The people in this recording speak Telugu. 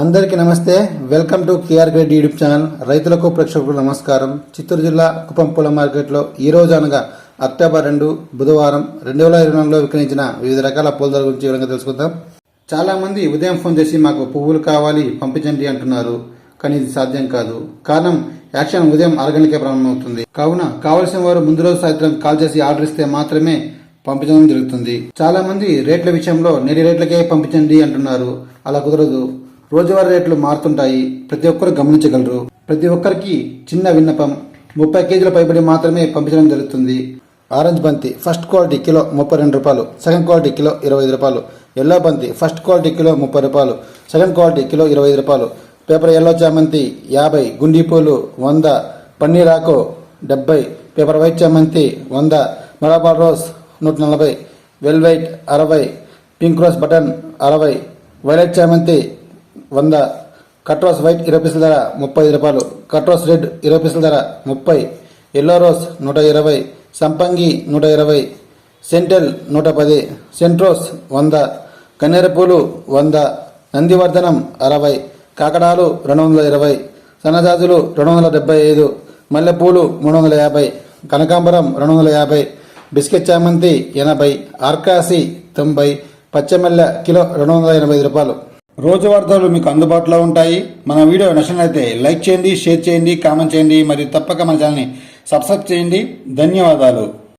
అందరికీ నమస్తే. Welcome to KR grade YouTube channel రైతులకు ప్రేక్షకులకు నమస్కారం. చిత్తూరు జిల్లా కుప్పం పూల మార్కెట్లో ఈ రోజు అనగా అక్టోబర్ రెండు బుధవారం రెండు వేల ఇరవై నాలుగులో విక్రయించిన వివిధ రకాల పూల ధర గురించి వివరంగా తెలుసుకుందాం. చాలా మంది ఉదయం ఫోన్ చేసి మాకు పువ్వులు కావాలి పంపించండి అంటున్నారు. కానీ ఇది సాధ్యం కాదు. కారణం యాక్షన్ ఉదయం ఆరు గంటలకే ప్రారంభమవుతుంది. కావున కావలసిన వారు ముందు రోజు సాయంత్రం కాల్ చేసి ఆర్డర్ ఇస్తే మాత్రమే పంపించడం జరుగుతుంది. చాలా మంది రేట్ల విషయంలో నేటి రేట్లకే పంపించండి అంటున్నారు. అలా కుదరదు. రోజువారీ రేట్లు మారుతుంటాయి. ప్రతి ఒక్కరు గమనించగలరు. ప్రతి ఒక్కరికి చిన్న విన్నపం ముప్పై కేజీల పైబడి మాత్రమే పంపించడం జరుగుతుంది. ఆరెంజ్ బంతి ఫస్ట్ క్వాలిటీ కిలో ముప్పై రెండు రూపాయలు. సెకండ్ క్వాలిటీ కిలో ఇరవై ఐదు రూపాయలు. ఎల్లో బంతి ఫస్ట్ క్వాలిటీ కిలో ముప్పై రూపాయలు. సెకండ్ క్వాలిటీ కిలో ఇరవై ఐదు రూపాయలు. పేపర్ ఎల్లో చామంతి యాభై గుండి పూలు వంద పన్నీర్ ఆకు డెబ్బై పేపర్ వైట్ చామంతి వంద మలబార్ రోజ్ నూట నలభై వెల్వైట్ అరవై పింక్ రోజ్ బటన్ అరవై వైలెట్ చామంతి వంద కట్రోస్ వైట్ ఇరవై పీసుల ధర ముప్పై ఐదు రూపాయలు కట్రోస్ రెడ్ ఇరవై పీసుల ధర ముప్పై ఎల్లో రోస్ నూట ఇరవై సంపంగి నూట ఇరవై సెంటెల్ నూట పది సెంట్రోస్ వంద కన్నెరపూలు వంద నందివర్ధనం అరవై కాకడాలు రెండు వందల ఇరవై సన్నజాజులు రెండు వందల డెబ్బై ఐదు మల్లెపూలు మూడు వందల యాభై కనకాంబరం రెండు వందల యాభై బిస్కెట్ చామంతి ఎనభై ఆర్కాసి తొంభై పచ్చమెల్ల కిలో రెండు వందల ఎనభై రూపాయలు. రోజువారీ ధరలు మీకు అందుబాటులో ఉంటాయి. మన వీడియో నచ్చినట్లయితే లైక్ చేయండి షేర్ చేయండి కామెంట్ చేయండి. మరియు తప్పక మన ఛానల్ని సబ్స్క్రైబ్ చేయండి. ధన్యవాదాలు.